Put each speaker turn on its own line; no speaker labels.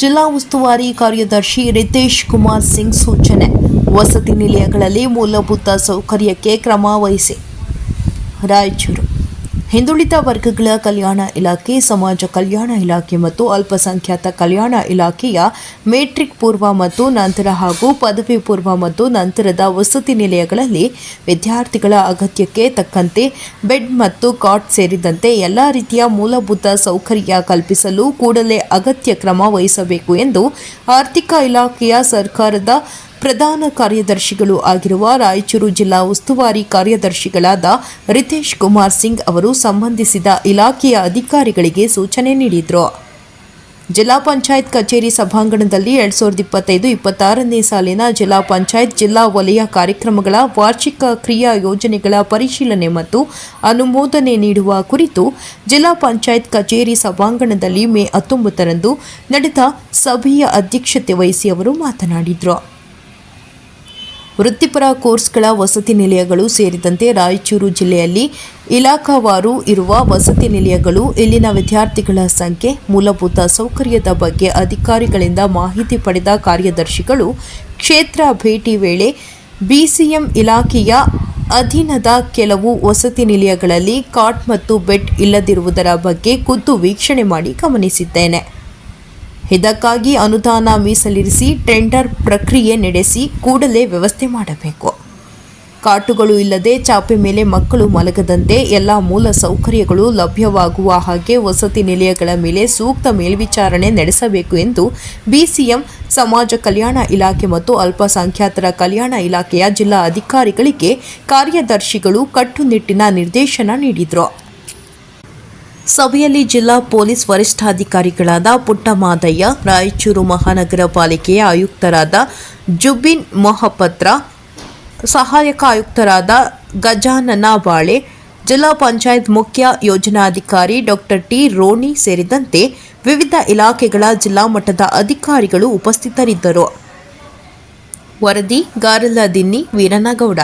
ಜಿಲ್ಲಾ ಉಸ್ತುವಾರಿ ಕಾರ್ಯದರ್ಶಿ ರಿತೇಶ್ ಕುಮಾರ್ ಸಿಂಗ್ ಸೂಚನೆ ವಸತಿ ನಿಲಯಗಳಲ್ಲಿ ಮೂಲಭೂತ ಸೌಕರ್ಯಕ್ಕೆ ಕ್ರಮ ವಹಿಸಿ ರಾಯಚೂರು ಹಿಂದುಳಿದ ವರ್ಗಗಳ ಕಲ್ಯಾಣ ಇಲಾಖೆ ಸಮಾಜ ಕಲ್ಯಾಣ ಇಲಾಖೆ ಮತ್ತು ಅಲ್ಪಸಂಖ್ಯಾತ ಕಲ್ಯಾಣ ಇಲಾಖೆಯ ಮೆಟ್ರಿಕ್ ಪೂರ್ವ ಮತ್ತು ನಂತರ ಹಾಗೂ ಪದವಿ ಪೂರ್ವ ಮತ್ತು ನಂತರದ ವಸತಿ ನಿಲಯಗಳಲ್ಲಿ ವಿದ್ಯಾರ್ಥಿಗಳ ಅಗತ್ಯಕ್ಕೆ ತಕ್ಕಂತೆ ಬೆಡ್ ಮತ್ತು ಕಾಟ್ ಸೇರಿದಂತೆ ಎಲ್ಲ ರೀತಿಯ ಮೂಲಭೂತ ಸೌಕರ್ಯ ಕಲ್ಪಿಸಲು ಕೂಡಲೇ ಅಗತ್ಯ ಕ್ರಮ ವಹಿಸಬೇಕು ಎಂದು ಆರ್ಥಿಕ ಇಲಾಖೆಯ ಸರ್ಕಾರದ ಪ್ರಧಾನ ಕಾರ್ಯದರ್ಶಿಗಳು ಆಗಿರುವ ರಾಯಚೂರು ಜಿಲ್ಲಾ ಉಸ್ತುವಾರಿ ಕಾರ್ಯದರ್ಶಿಗಳಾದ ರಿತೇಶ್ ಕುಮಾರ್ ಸಿಂಗ್ ಅವರು ಸಂಬಂಧಿಸಿದ ಇಲಾಖೆಯ ಅಧಿಕಾರಿಗಳಿಗೆ ಸೂಚನೆ ನೀಡಿದರು ಜಿಲ್ಲಾ ಪಂಚಾಯತ್ ಕಚೇರಿ ಸಭಾಂಗಣದಲ್ಲಿ ಎರಡು ಸಾವಿರದ ಇಪ್ಪತ್ತೈದು ಇಪ್ಪತ್ತಾರನೇ ಸಾಲಿನ ಜಿಲ್ಲಾ ಪಂಚಾಯತ್ ಜಿಲ್ಲಾ ವಲಯ ಕಾರ್ಯಕ್ರಮಗಳ ವಾರ್ಷಿಕ ಕ್ರಿಯಾ ಯೋಜನೆಗಳ ಪರಿಶೀಲನೆ ಮತ್ತು ಅನುಮೋದನೆ ನೀಡುವ ಕುರಿತು ಜಿಲ್ಲಾ ಪಂಚಾಯತ್ ಕಚೇರಿ ಸಭಾಂಗಣದಲ್ಲಿ ಮೇ ಹತ್ತೊಂಬತ್ತರಂದು ನಡೆದ ಸಭೆಯ ಅಧ್ಯಕ್ಷತೆ ವಹಿಸಿ ಅವರು ಮಾತನಾಡಿದರು ವೃತ್ತಿಪರ ಕೋರ್ಸ್ಗಳ ವಸತಿ ನಿಲಯಗಳು ಸೇರಿದಂತೆ ರಾಯಚೂರು ಜಿಲ್ಲೆಯಲ್ಲಿ ಇಲಾಖಾವಾರು ಇರುವ ವಸತಿ ನಿಲಯಗಳು ಇಲ್ಲಿನ ವಿದ್ಯಾರ್ಥಿಗಳ ಸಂಖ್ಯೆ ಮೂಲಭೂತ ಸೌಕರ್ಯದ ಬಗ್ಗೆ ಅಧಿಕಾರಿಗಳಿಂದ ಮಾಹಿತಿ ಪಡೆದ ಕಾರ್ಯದರ್ಶಿಗಳು ಕ್ಷೇತ್ರ ಭೇಟಿ ವೇಳೆ ಬಿಸಿಎಂ ಇಲಾಖೆಯ ಅಧೀನದ ಕೆಲವು ವಸತಿ ನಿಲಯಗಳಲ್ಲಿ ಕಾಟ್ ಮತ್ತು ಬೆಡ್ ಇಲ್ಲದಿರುವುದರ ಬಗ್ಗೆ ಖುದ್ದು ವೀಕ್ಷಣೆ ಮಾಡಿ ಗಮನಿಸಿದ್ದೇನೆ ಇದಕ್ಕಾಗಿ ಅನುದಾನ ಮೀಸಲಿರಿಸಿ ಟೆಂಡರ್ ಪ್ರಕ್ರಿಯೆ ನಡೆಸಿ ಕೂಡಲೇ ವ್ಯವಸ್ಥೆ ಮಾಡಬೇಕು ಕಾಟುಗಳು ಇಲ್ಲದೆ ಚಾಪೆ ಮೇಲೆ ಮಕ್ಕಳು ಮಲಗದಂತೆ ಎಲ್ಲ ಮೂಲ ಸೌಕರ್ಯಗಳು ಲಭ್ಯವಾಗುವ ಹಾಗೆ ವಸತಿ ನಿಲಯಗಳ ಮೇಲೆ ಸೂಕ್ತ ಮೇಲ್ವಿಚಾರಣೆ ನಡೆಸಬೇಕು ಎಂದು ಬಿಸಿಎಂ ಸಮಾಜ ಕಲ್ಯಾಣ ಇಲಾಖೆ ಮತ್ತು ಅಲ್ಪಸಂಖ್ಯಾತರ ಕಲ್ಯಾಣ ಇಲಾಖೆಯ ಜಿಲ್ಲಾ ಅಧಿಕಾರಿಗಳಿಗೆ ಕಾರ್ಯದರ್ಶಿಗಳು ಕಟ್ಟುನಿಟ್ಟಿನ ನಿರ್ದೇಶನ ನೀಡಿದರು ಸಭೆಯಲ್ಲಿ ಜಿಲ್ಲಾ ಪೊಲೀಸ್ ವರಿಷ್ಠಾಧಿಕಾರಿಗಳಾದ ಪುಟ್ಟಮಾದಯ್ಯ ರಾಯಚೂರು ಮಹಾನಗರ ಪಾಲಿಕೆಯ ಆಯುಕ್ತರಾದ ಜುಬಿನ್ ಮೊಹಪತ್ರ ಸಹಾಯಕ ಆಯುಕ್ತರಾದ ಗಜಾನನ ಬಾಳೆ ಜಿಲ್ಲಾ ಪಂಚಾಯತ್ ಮುಖ್ಯ ಯೋಜನಾಧಿಕಾರಿ ಡಾಕ್ಟರ್ ಟಿ ರೋಣಿ ಸೇರಿದಂತೆ ವಿವಿಧ ಇಲಾಖೆಗಳ ಜಿಲ್ಲಾ ಮಟ್ಟದ ಅಧಿಕಾರಿಗಳು ಉಪಸ್ಥಿತರಿದ್ದರು ವರದಿ ಗಾರಲಾದಿನ್ನಿ ವೀರನಗೌಡ